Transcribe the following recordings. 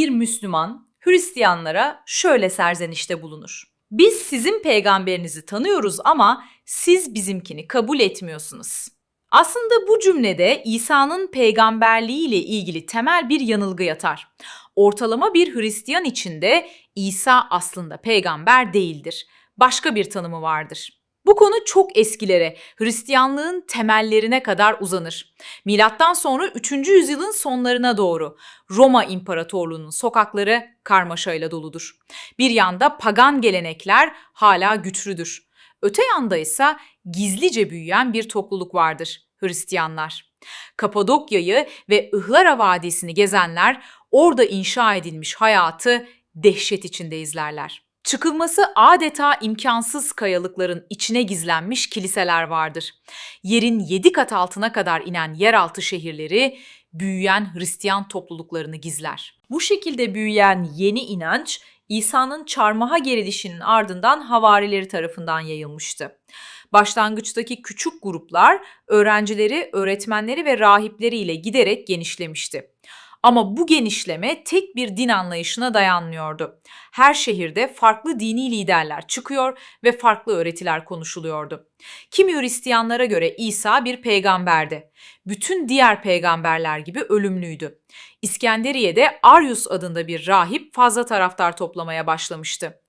bir Müslüman Hristiyanlara şöyle serzenişte bulunur. Biz sizin peygamberinizi tanıyoruz ama siz bizimkini kabul etmiyorsunuz. Aslında bu cümlede İsa'nın peygamberliği ile ilgili temel bir yanılgı yatar. Ortalama bir Hristiyan içinde İsa aslında peygamber değildir. Başka bir tanımı vardır. Bu konu çok eskilere, Hristiyanlığın temellerine kadar uzanır. Milattan sonra 3. yüzyılın sonlarına doğru Roma İmparatorluğu'nun sokakları karmaşayla doludur. Bir yanda pagan gelenekler hala güçlüdür. Öte yanda ise gizlice büyüyen bir topluluk vardır, Hristiyanlar. Kapadokya'yı ve Ihlara Vadisi'ni gezenler orada inşa edilmiş hayatı dehşet içinde izlerler. Çıkılması adeta imkansız kayalıkların içine gizlenmiş kiliseler vardır. Yerin yedi kat altına kadar inen yeraltı şehirleri büyüyen Hristiyan topluluklarını gizler. Bu şekilde büyüyen yeni inanç İsa'nın çarmıha gerilişinin ardından havarileri tarafından yayılmıştı. Başlangıçtaki küçük gruplar öğrencileri, öğretmenleri ve rahipleriyle giderek genişlemişti. Ama bu genişleme tek bir din anlayışına dayanmıyordu. Her şehirde farklı dini liderler çıkıyor ve farklı öğretiler konuşuluyordu. Kimi Hristiyanlara göre İsa bir peygamberdi. Bütün diğer peygamberler gibi ölümlüydü. İskenderiye'de Arius adında bir rahip fazla taraftar toplamaya başlamıştı.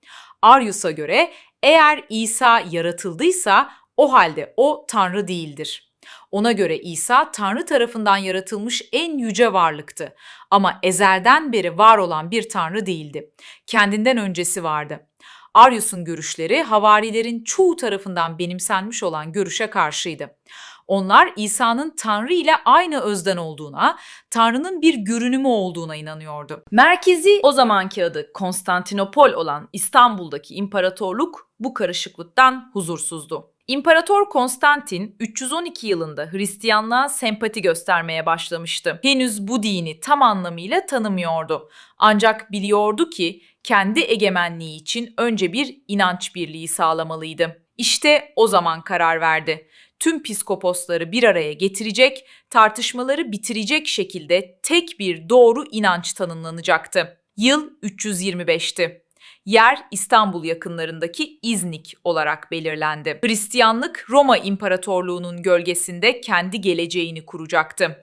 Arius'a göre eğer İsa yaratıldıysa o halde o Tanrı değildir. Ona göre İsa Tanrı tarafından yaratılmış en yüce varlıktı ama ezelden beri var olan bir Tanrı değildi. Kendinden öncesi vardı. Arius'un görüşleri havarilerin çoğu tarafından benimsenmiş olan görüşe karşıydı. Onlar İsa'nın Tanrı ile aynı özden olduğuna, Tanrı'nın bir görünümü olduğuna inanıyordu. Merkezi o zamanki adı Konstantinopol olan İstanbul'daki imparatorluk bu karışıklıktan huzursuzdu. İmparator Konstantin 312 yılında Hristiyanlığa sempati göstermeye başlamıştı. Henüz bu dini tam anlamıyla tanımıyordu. Ancak biliyordu ki kendi egemenliği için önce bir inanç birliği sağlamalıydı. İşte o zaman karar verdi. Tüm piskoposları bir araya getirecek, tartışmaları bitirecek şekilde tek bir doğru inanç tanımlanacaktı. Yıl 325'ti. Yer İstanbul yakınlarındaki İznik olarak belirlendi. Hristiyanlık Roma İmparatorluğu'nun gölgesinde kendi geleceğini kuracaktı.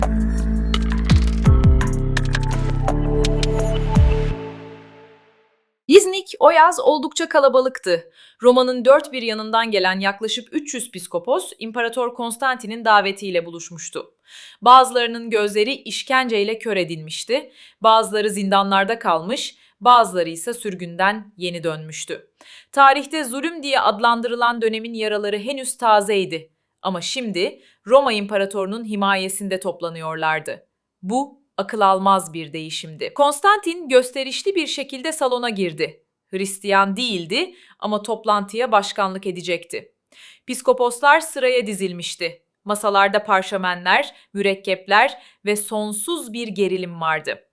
İznik o yaz oldukça kalabalıktı. Roma'nın dört bir yanından gelen yaklaşık 300 piskopos İmparator Konstantin'in davetiyle buluşmuştu. Bazılarının gözleri işkenceyle kör edilmişti, bazıları zindanlarda kalmış, bazıları ise sürgünden yeni dönmüştü. Tarihte zulüm diye adlandırılan dönemin yaraları henüz tazeydi. Ama şimdi Roma İmparatorunun himayesinde toplanıyorlardı. Bu akıl almaz bir değişimdi. Konstantin gösterişli bir şekilde salona girdi. Hristiyan değildi ama toplantıya başkanlık edecekti. Piskoposlar sıraya dizilmişti. Masalarda parşömenler, mürekkepler ve sonsuz bir gerilim vardı.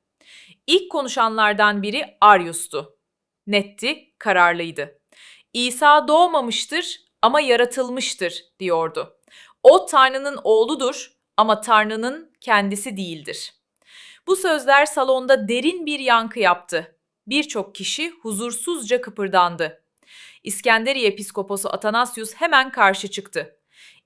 İlk konuşanlardan biri Arius'tu. Netti, kararlıydı. İsa doğmamıştır ama yaratılmıştır diyordu. O Tanrı'nın oğludur ama Tanrı'nın kendisi değildir. Bu sözler salonda derin bir yankı yaptı. Birçok kişi huzursuzca kıpırdandı. İskenderiye Piskoposu Atanasius hemen karşı çıktı.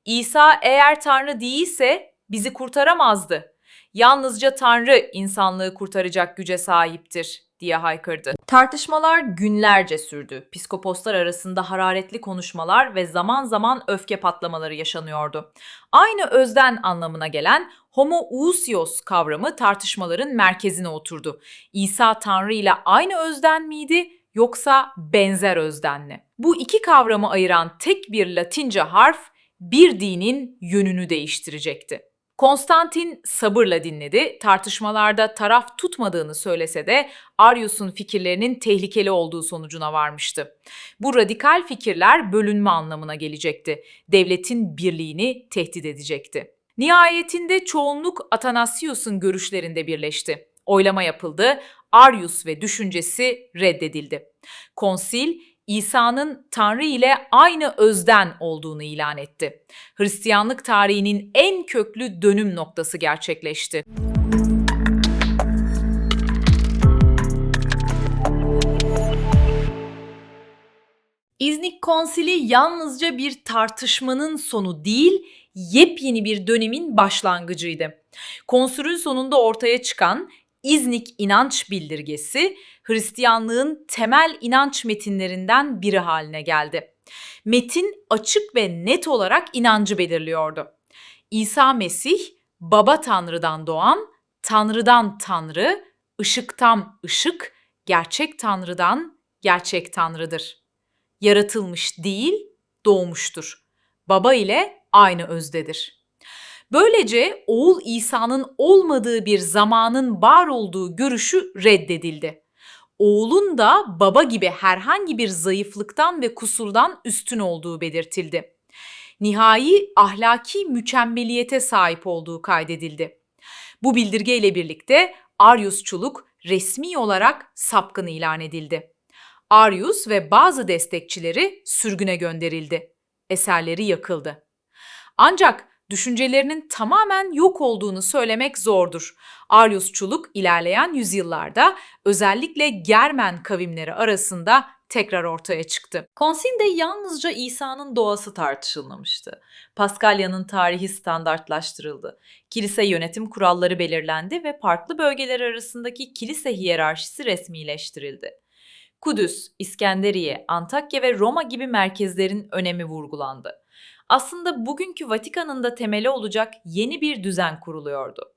İsa eğer Tanrı değilse bizi kurtaramazdı. Yalnızca Tanrı insanlığı kurtaracak güce sahiptir diye haykırdı. Tartışmalar günlerce sürdü. Piskoposlar arasında hararetli konuşmalar ve zaman zaman öfke patlamaları yaşanıyordu. Aynı özden anlamına gelen homoousios kavramı tartışmaların merkezine oturdu. İsa Tanrı ile aynı özden miydi yoksa benzer özden mi? Bu iki kavramı ayıran tek bir Latince harf bir dinin yönünü değiştirecekti. Konstantin sabırla dinledi. Tartışmalarda taraf tutmadığını söylese de Arius'un fikirlerinin tehlikeli olduğu sonucuna varmıştı. Bu radikal fikirler bölünme anlamına gelecekti. Devletin birliğini tehdit edecekti. Nihayetinde çoğunluk Atanasius'un görüşlerinde birleşti. Oylama yapıldı. Arius ve düşüncesi reddedildi. Konsil İsa'nın Tanrı ile aynı özden olduğunu ilan etti. Hristiyanlık tarihinin en köklü dönüm noktası gerçekleşti. İznik Konsili yalnızca bir tartışmanın sonu değil, yepyeni bir dönemin başlangıcıydı. Konsülün sonunda ortaya çıkan İznik inanç bildirgesi Hristiyanlığın temel inanç metinlerinden biri haline geldi. Metin açık ve net olarak inancı belirliyordu. İsa Mesih Baba Tanrı'dan doğan, Tanrı'dan Tanrı, ışıktan ışık, gerçek Tanrı'dan gerçek Tanrı'dır. Yaratılmış değil, doğmuştur. Baba ile aynı özdedir. Böylece oğul İsa'nın olmadığı bir zamanın var olduğu görüşü reddedildi. Oğlun da baba gibi herhangi bir zayıflıktan ve kusurdan üstün olduğu belirtildi. Nihai ahlaki mükemmeliyete sahip olduğu kaydedildi. Bu bildirgeyle birlikte Ariusçuluk resmi olarak sapkın ilan edildi. Arius ve bazı destekçileri sürgüne gönderildi. Eserleri yakıldı. Ancak düşüncelerinin tamamen yok olduğunu söylemek zordur. Ariusçuluk ilerleyen yüzyıllarda özellikle Germen kavimleri arasında tekrar ortaya çıktı. Konsilde yalnızca İsa'nın doğası tartışılmamıştı. Paskalya'nın tarihi standartlaştırıldı. Kilise yönetim kuralları belirlendi ve farklı bölgeler arasındaki kilise hiyerarşisi resmileştirildi. Kudüs, İskenderiye, Antakya ve Roma gibi merkezlerin önemi vurgulandı. Aslında bugünkü Vatikan'ın da temeli olacak yeni bir düzen kuruluyordu.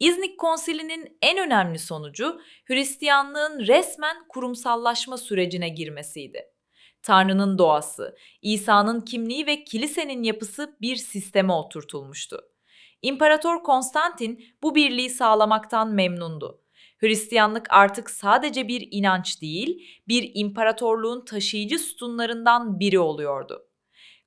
İznik Konsili'nin en önemli sonucu Hristiyanlığın resmen kurumsallaşma sürecine girmesiydi. Tanrı'nın doğası, İsa'nın kimliği ve kilisenin yapısı bir sisteme oturtulmuştu. İmparator Konstantin bu birliği sağlamaktan memnundu. Hristiyanlık artık sadece bir inanç değil, bir imparatorluğun taşıyıcı sütunlarından biri oluyordu.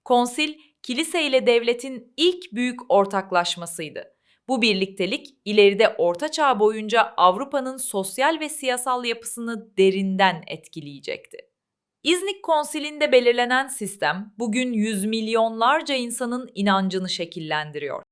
Konsil, kilise ile devletin ilk büyük ortaklaşmasıydı. Bu birliktelik ileride Orta Çağ boyunca Avrupa'nın sosyal ve siyasal yapısını derinden etkileyecekti. İznik Konsili'nde belirlenen sistem bugün yüz milyonlarca insanın inancını şekillendiriyor.